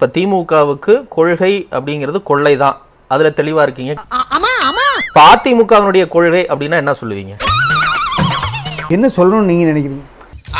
இப்ப திமுகவுக்கு கொள்கை அப்படிங்கிறது கொள்ளை தான் அதுல தெளிவா இருக்கீங்க. இப்ப அதிமுகவினுடைய கொள்கை அப்படின்னா என்ன சொல்லுவீங்க? என்ன சொல்லணும்னு நீங்க நினைக்கிறீங்க?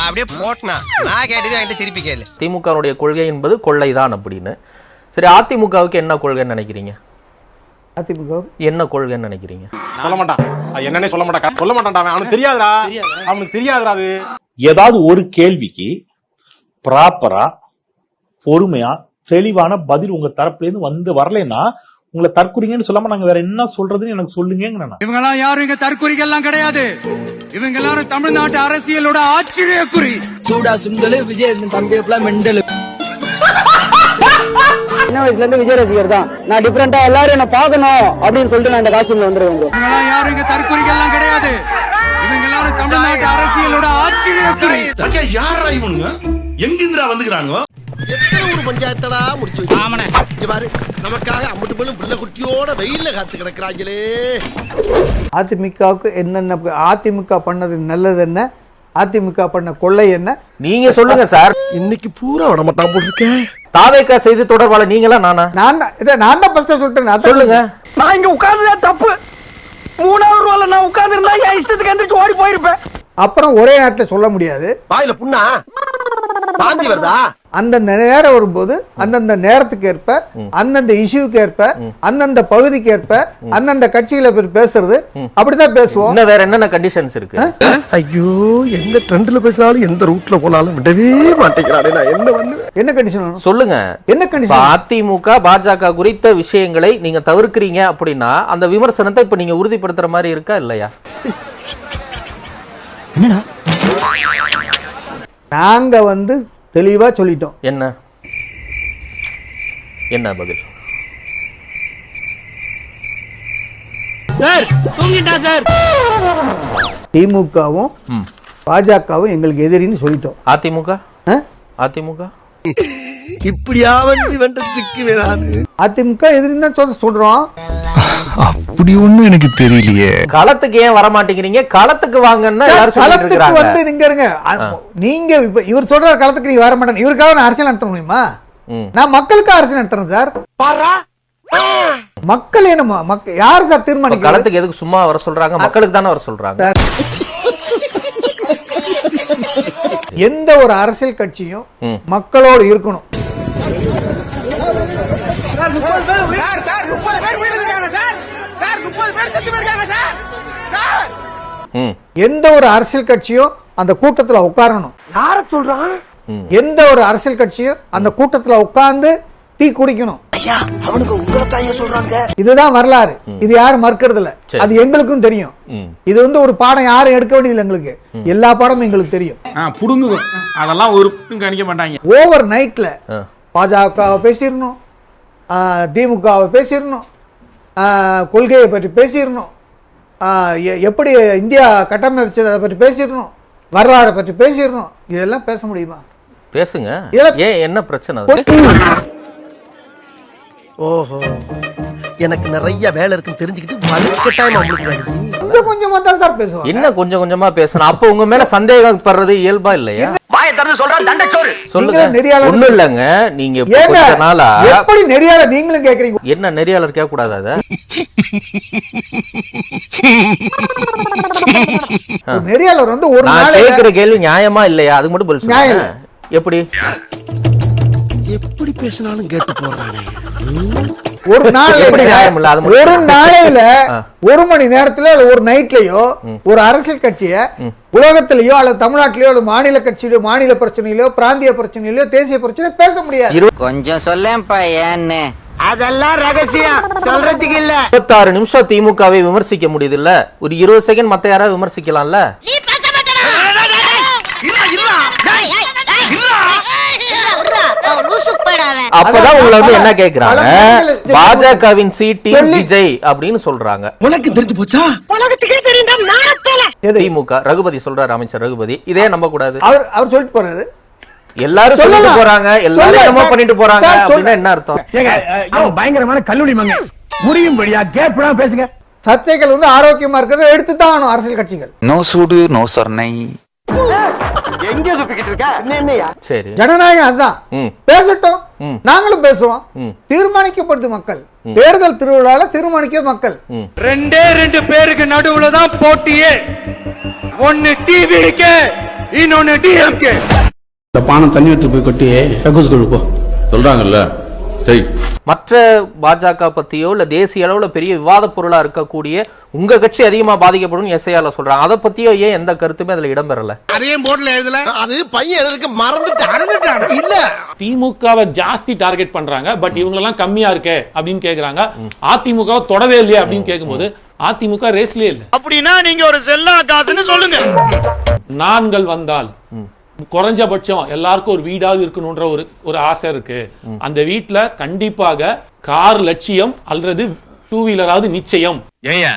அப்படியே போட்டனா. நான் கேட்டது என்கிட்ட திருப்பி கேளு. திமுகவினுடைய கொள்கை என்பது கொள்ளை தான் அப்படின்னு. சரி அதிமுகவுக்கு என்ன கொள்கைன்னு நினைக்கிறீங்க? அதிமுகவுக்கு? என்ன கொள்கைன்னு நினைக்கிறீங்க? சொல்ல மாட்டான். அது என்னன்னே சொல்ல மாட்டான். சொல்ல மாட்டான்டா அவன். அவனுக்கு தெரியாதுடா. அவனுக்கு தெரியாதுடா அது. ஏதாவது ஒரு கேள்விக்கு ப்ராப்பரா பொறுமையா தெளிவான பதில் உங்க தரப்புல இருந்து வந்து வரலைன்னா உங்களை தற்குறிங்கன்னு சொல்லாம நாங்க வேற என்ன சொல்றதுன்னு எனக்கு சொல்லுங்க இவங்கெல்லாம் யாரும் இங்க தற்குறிகள் எல்லாம் கிடையாது. இவங்க எல்லாரும் தமிழ்நாட்டு அரசியலோட ஆச்சரிய குறி சூடா சுண்டலு விஜய் தம்பி எல்லாம் மெண்டலு. சின்ன வயசுல இருந்து விஜய் ரசிகர் தான். நான் டிஃபரெண்டா எல்லாரும் என்ன பார்க்கணும் அப்படின்னு சொல்லிட்டு நான் இந்த காஸ்டியூம்ல வந்துருவேன் யாரும் இங்க தற்குறிகள் எல்லாம் கிடையாது. இவங்க எல்லாரும் தமிழ்நாட்டு அரசியலோட ஆச்சரிய குறி யாரா இவனுங்க? எங்கிந்திரா வந்துக்கிறானுங்க? எத்தனை ஊர் பஞ்சாயத்தடா முடிச்சு இங்க பாரு நமக்காக அம்பட்டு போலும் புள்ள குட்டியோட வெயில்ல காத்து கிடக்குறாங்களே. அதிமுகவுக்கு என்னென்ன அதிமுக பண்ணது நல்லது என்ன? அதிமுக பண்ண கொள்ளை என்ன? நீங்க சொல்லுங்க சார். இன்னைக்கு பூரா விட மாட்டான் போட்டிருக்கேன் தாவேக்கா செய்தி தொடர்பாளர் நீங்களா நானா? நான் இதை நான் தான் ஃபர்ஸ்ட் சொல்லிட்டேன் சொல்லுங்க. நான் இங்க உட்கார்ந்ததே தப்பு. மூணாவது ரோல நான் உட்கார்ந்து இருந்தா என் இஷ்டத்துக்கு எந்திரிச்சு ஓடி போயிருப்பேன். அப்புறம் ஒரே நேரத்தில் சொல்ல முடியாது. வாயில புண்ணா? வாந்தி வருதா? அந்தந்த நேரம் வரும்போது அந்தந்த நேரத்துக்கு ஏற்ப அந்தந்த இஷ்யூக்கு ஏற்ப அந்தந்த பகுதிக்கு ஏற்ப அந்தந்த கட்சிகளை பற்றி பேசுறது அப்படிதான் பேசுவோம். இன்னும் வேற என்னென்ன கண்டிஷன்ஸ் இருக்கு? ஐயோ எந்த ட்ரெண்ட்ல பேசினாலும் எந்த ரூட்ல போனாலும் விடவே மாட்டேங்கிறானே நான். என்ன என்ன கண்டிஷன் சொல்லுங்க. என்ன கண்டிஷன் அதிமுக பாஜக குறித்த விஷயங்களை நீங்க தவிர்க்கிறீங்க அப்படின்னா அந்த விமர்சனத்தை இப்ப நீங்க உறுதிப்படுத்துற மாதிரி இருக்கா இல்லையா? நாங்க வந்து தெளிவா சொல்லிட்டோம். என்ன? என்ன பதில்? திமுகவும் ம். பாஜகவும் எங்களுக்கு எதிரின்னு சொல்லிட்டோம். அதிமுக? ஆ? அதிமுக? இப்படியா வந்து வெண்டத்துக்கு வேணாது அதிமுக எதிரின்னு தான் சொல்ல சொல்றோம். அப்படி ஒண்ணும் எனக்கு தெரியலையே. களத்துக்கு ஏன் வர மாட்டேங்கிறீங்க களத்துக்கு வாங்கன்னா களத்துக்கு வந்து நீங்க இருங்க. நீங்க இப்ப இவர் சொல்ற களத்துக்கு நீங்க வர மாட்டேன் இவருக்காக நான் அரசியல் நடத்த முடியுமா. நான் மக்களுக்கு அரசியல் நடத்துறேன் சார். மக்கள் என்ன ம- மக்க- யார் சார் இப்ப தீர்மானிக்கிறது? களத்துக்கு எதுக்கு சும்மா வர சொல்றாங்க? மக்களுக்கு தானே வர சொல்றாங்க. எந்த ஒரு அரசியல் கட்சியும். மக்களோடு இருக்கணும். ம். எந்த ஒரு அரசியல் கட்சியும் அந்த கூட்டத்துல உட்காரணும். யார சொல்றான்? எந்த ஒரு அரசியல் கட்சியும் அந்த கூட்டத்துல உட்கார்ந்து டீ குடிக்கணும். இதுதான் வரலாறு. இது யாரும் மறுக்கிறது இல்ல சரி. அது எங்களுக்கும் தெரியும். ம். இது வந்து ஒரு பாடம் யாரும் எடுக்க வேண்டியதில்லை எங்களுக்கு. எல்லா பாடமும் எங்களுக்கு தெரியும். புடுங்கு அதெல்லாம் ஒரு கணிக்க மாட்டாங்க. ஓவர் நைட்ல ஆ. பாஜகவை பேசிடணும். திமுகவை பேசிடணும். கொள்கையை பற்றி பேசிடணும். எப்படி இந்தியா கட்டமைச்சதை பற்றி பேசிடணும். வரலாறை பற்றி பேசிடணும். இதெல்லாம் பேச முடியுமா? பேசுங்க. ஏன் என்ன பிரச்சனை அது? ஓஹோ. எனக்கு நிறைய வேலை இருக்குன்னு தெரிஞ்சுக்கிட்டு வலுக்கட்டாயமா உங்களுக்கு கொஞ்சம் கொஞ்சமா தான் சார் பேசுவாங்க. என்ன கொஞ்சம் கொஞ்சமா பேசணும்? அப்ப உங்க மேல சந்தேகம் படுறது இயல்பா இல்லையா? வாயை திறந்து சொல்றான் தண்டச்சோறு. சொல்லுங்க. நெறியாளர் ஒண்ணும் இல்லங்க. நீங்க ஏங்க நாளா எப்படி நீங்களும் கேக்குறீங்க? என்ன நெறியாளர் கேட்க கூடாது அத நெறியாளர் வந்து ஒரு கேக்குற கேள்வி நியாயமா இல்லையா? அது மட்டும் பதில் சொல்லுங்க. எப்படி? எப்படி பேசினாலும் கேட்டு போடுறானே? ஒரு எப்படி நியாயம் இல்ல? அது நாளையில மட்டும் ஒரு நாளையில. ஒரு மணி நேரத்துல ஒரு நைட்லயோ ஒரு அரசியல் கட்சிய உலகத்திலயோ அல்லது தமிழ்நாட்டிலயோ அல்லது மாநில கட்சியிலோ மாநில பிரச்சனையிலோ பிராந்திய பிரச்சனையிலோ தேசிய பிரச்சனையிலோ பேச முடியாது. கொஞ்சம் சொல்லேன்ப்பா ஏன்னு. அதெல்லாம் ரகசியம். சொல்றதுக்கு இல்ல. இருபத்தாறு நிமிஷம் திமுகவை விமர்சிக்க முடியுது இல்ல? ஒரு இருபது செகண்ட் மத்த யாராவது விமர்சிக்கலாம்ல? அப்பதான் உங்களை வந்து என்ன கேக்குறாங்க? பாஜகவின் சீட்டி விஜய் அப்படின்னு சொல்றாங்க. உனக்கு தெரிஞ்சு போச்சா? உலகத்துக்கே எது? திமுக. ரகுபதி சொல்றாரு அமைச்சர் ரகுபதி. இதே நம்ப கூடாது அவர் அவர் சொல்லிட்டு போறாரு. எல்லாரும் சொல்லிட்டு. போறாங்க. எல்லாரும் என்னமோ. பண்ணிட்டு போறாங்க அப்படின்னா என்ன அர்த்தம்? பயங்கரமான கல்லூரி மங்க. முடியும் படியா கேப் பேசுங்க. சர்ச்சைகள் வந்து ஆரோக்கியமா இருக்கிறத எடுத்து தான் அரசியல் கட்சிகள். நோ சூடு நோ சர்ணை. எங்க சுத்திக்கிட்டு இருக்க? என்ன என்னையா? சரி. ஜனநாயகம் அதுதான். பேசட்டும். நாங்களும் பேசுவோம். தீர்மானிக்கப்படுது மக்கள். தேர்தல் திருவிழால தீர்மானிக்க மக்கள். ரெண்டே ரெண்டு பேருக்கு நடுவுல தான் போட்டியே. ஒன்னு டிவிக்கு இன்னொன்னு டிஎம்கே இந்த பானம் தண்ணி எடுத்து போய் கொட்டி கக்கூஸ் கொழுப்போ சொல்றாங்கல்ல? மற்ற பாஜக பத்தியோ இல்ல தேசிய அளவுல பெரிய விவாத பொருளா இருக்கக்கூடிய உங்க கட்சி அதிகமா பாதிக்கப்படும் எஸ்ஐஆர்ல சொல்றாங்க. அதை பத்தியோ ஏன் எந்த கருத்துமே அதுல இடம்பெறல? அதையும் போர்ட்ல எழுதல? அது பையன் எழுதுக்கு மறந்துட்டு. மறந்துட்டான். இல்ல. திமுகவை ஜாஸ்தி டார்கெட் பண்றாங்க. பட் இவங்க எல்லாம் கம்மியா இருக்கே அப்படின்னு கேக்குறாங்க. அதிமுகவை தொடவே இல்லையா அப்படின்னு கேட்கும்போது அதிமுக ரேஸ்லயே இல்ல. அப்படின்னா நீங்க ஒரு செல்லா காசுன்னு சொல்லுங்க. நான்கள் வந்தால் குறைஞ்சபட்சம் எல்லாருக்கும் ஒரு வீடாவது இருக்கணும்ன்ற ஒரு ஒரு ஆசை இருக்கு. அந்த வீட்ல கண்டிப்பாக கார் லட்சியம் அல்லது டூ வீலராவது நிச்சயம். ஏயா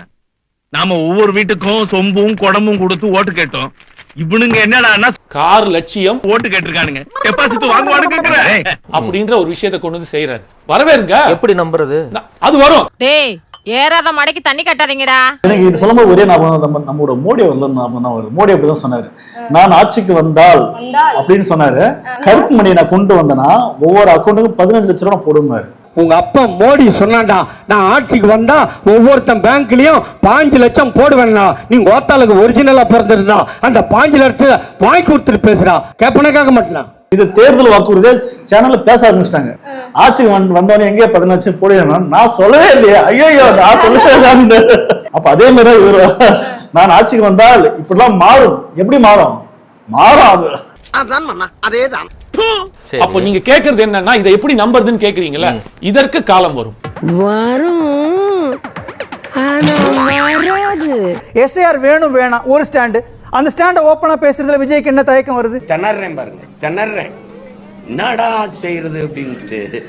நாம ஒவ்வொரு வீட்டுக்கும் சொம்பும் குடமும் கொடுத்து ஓட்டு கேட்டோம். இவனுங்க என்னடான்னா கார் லட்சியம். ஓட்டு கேட்டிருக்கானுங்க. டெபாசிட் வாங்குவானுங்க அப்படின்ற ஒரு விஷயத்தை கொண்டு வந்து செய்யறாரு வரவேறுங்க எப்படி நம்புறது? அது வரும். டேய் ஏறாத மடைக்கு தண்ணி கட்டாதீங்கடா. எனக்கு இது சொல்லும்போது ஒரே ஞாபகம் நம்ம நம்மளோட மோடி வந்து ஞாபகம் தான் வருது மோடி அப்படிதான் சொன்னாரு. நான் ஆட்சிக்கு வந்தால் அப்படின்னு சொன்னாரு. கருப்பு மணியை நான் கொண்டு வந்தேன்னா ஒவ்வொரு அக்கௌண்ட்டுக்கும் பதினஞ்சு லட்ச ரூபா நான் போடுவாரு உங்க அப்பா மோடி சொன்னான்டா நான் ஆட்சிக்கு வந்தா ஒவ்வொருத்தன் பேங்க்லயும் பாஞ்சு லட்சம் போடுவேன்னா நீ ஓத்தாளுக்கு ஒரிஜினலா பிறந்திருந்தா அந்த பாஞ்சு லட்சம் வாங்கி கொடுத்துட்டு பேசுறா கேப்பன கேட்க மாட்டேன்? இது தேர்தல் வாக்குறுதியா சேனல்ல பேச ஆரம்பிச்சிட்டாங்க. ஆட்சிக்கு வந்து வந்தவனே எங்கே பதினஞ்சு லட்சம் போடுவேன் நான் சொல்லவே இல்லையே. ஐயோ நான் சொல்லவே இல்லைன்னு. அப்ப அதே மாதிரி இவரு. நான் ஆட்சிக்கு வந்தால் இப்படிலாம் மாறும். எப்படி மாறும்? மாறும் அது அதான் அப்போ நீங்க கேக்குறது என்னன்னா இதை எப்படி நம்புறதுன்னு கேக்குறீங்கல்ல இதற்கு காலம் வரும். வரும். ஆனா வராது. எஸ்ஐஆர் வேணும் வேணாம். ஒரு ஸ்டாண்டு. அந்த ஸ்டாண்ட ஓப்பனா பேசுறதுல விஜய்க்கு என்ன தயக்கம் வருது? திணறேன் பாருங்க திணறேன். என்னடா செய்யறது அப்படின்ட்டு.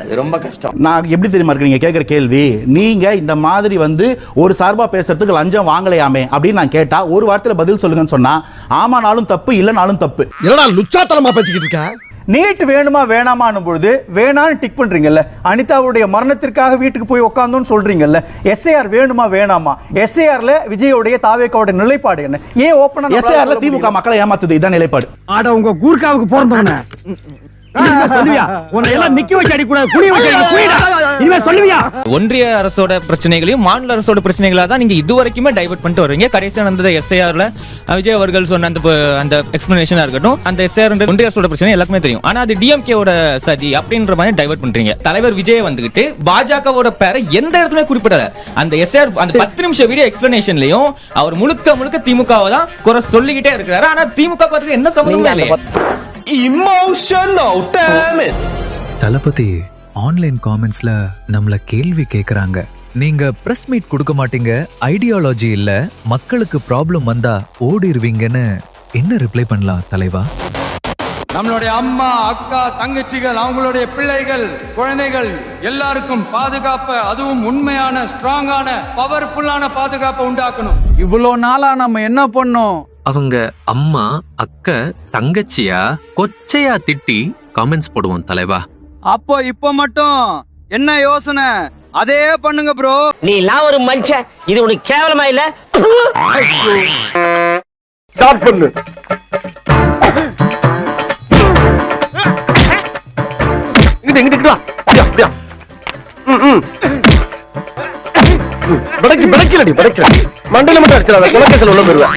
அது ரொம்ப கஷ்டம். நான் எப்படி தெரியுமா இருக்கு? நீங்க கேக்குற கேள்வி. நீங்க இந்த மாதிரி வந்து ஒரு சார்பா பேசுறதுக்கு லஞ்சம் வாங்கலையாமே அப்படின்னு நான் கேட்டா ஒரு வார்த்தையில பதில் சொல்லுங்கன்னு சொன்னா ஆமானாலும் தப்பு இல்லைனாலும் தப்பு. என்னடா லுச்சாத்தனமா பேசிக்கிட்டு இருக்க? நீட் வேணுமா வேணாமான்னும் பொழுது வேணான்னு டிக் பண்றீங்கல்ல. அனிதாவுடைய மரணத்திற்காக வீட்டுக்கு போய் உட்காந்தோன்னு சொல்றீங்கல்ல. எஸ்ஐஆர் வேணுமா வேணாமா? எஸ்ஐஆர்ல விஜயோடைய தாவேக்காவோட நிலைப்பாடு என்ன? ஏன் ஓப்பனா எஸ்ஐஆர்ல திமுக மக்களை ஏமாத்துது இதான் நிலைப்பாடு. ஆட உங்க கூர்க்காவுக்கு பிறந்தவன. ஒன்றிய அரசோட பிரச்சனைகளையும் மாநில அரசோட பிரச்சனைகளா தான் நீங்க இது வரைக்குமே டைவர்ட் பண்ணிட்டு வருவீங்க. கடைசியா நடந்த எஸ்ஐஆர்ல விஜய் அவர்கள் சொன்ன அந்த அந்த எக்ஸ்பிளனேஷனா இருக்கட்டும் அந்த எஸ்ஐஆர் ஒன்றிய அரசோட பிரச்சனை எல்லாருக்குமே தெரியும். ஆனா அது டிஎம்கேவோட சதி அப்படின்ற மாதிரி டைவர்ட் பண்றீங்க. தலைவர் விஜய் வந்துகிட்டு பாஜகவோட பேரை எந்த இடத்துலயும் குறிப்பிடல. அந்த எஸ்ஐஆர் அந்த பத்து நிமிஷம் வீடியோ எக்ஸ்பிளனேஷன்லயும் அவர் முழுக்க முழுக்க திமுகவை தான் குறை சொல்லிக்கிட்டே இருக்கிறாரு. ஆனா திமுக பார்த்து என்ன சம்பந்தமே இல்லையே. தளபதி ஆன்லைன் காமெண்ட்ஸ்ல நம்மள கேள்வி கேக்குறாங்க. நீங்க பிரஸ் மீட் கொடுக்க மாட்டீங்க ஐடியாலஜி இல்ல மக்களுக்கு ப்ராப்ளம் வந்தா ஓடிடுவீங்கன்னு என்ன ரிப்ளை பண்ணலாம் தலைவா? நம்மளுடைய அம்மா அக்கா தங்கச்சிகள் அவங்களுடைய பிள்ளைகள் குழந்தைகள் எல்லாருக்கும் பாதுகாப்பை அதுவும் உண்மையான ஸ்ட்ராங்கான பவர்ஃபுல்லான பாதுகாப்பை உண்டாக்கணும். இவ்வளோ நாளா நம்ம என்ன பண்ணோம்? அவங்க அம்மா அக்கா தங்கச்சியா கொச்சையா திட்டி காமெண்ட்ஸ் போடுவோம் தலைவா. அப்போ இப்ப மட்டும் என்ன யோசனை? அதே பண்ணுங்க ப்ரோ நீ எல்லாம் ஒரு மனுஷன். இது உனக்கு கேவலமா இல்ல? ஸ்டார்ட் பண்ணு. மண்டையில மட்டும் அடிச்சிடாத. குலக்கேசல் உள்ள போயிருவேன்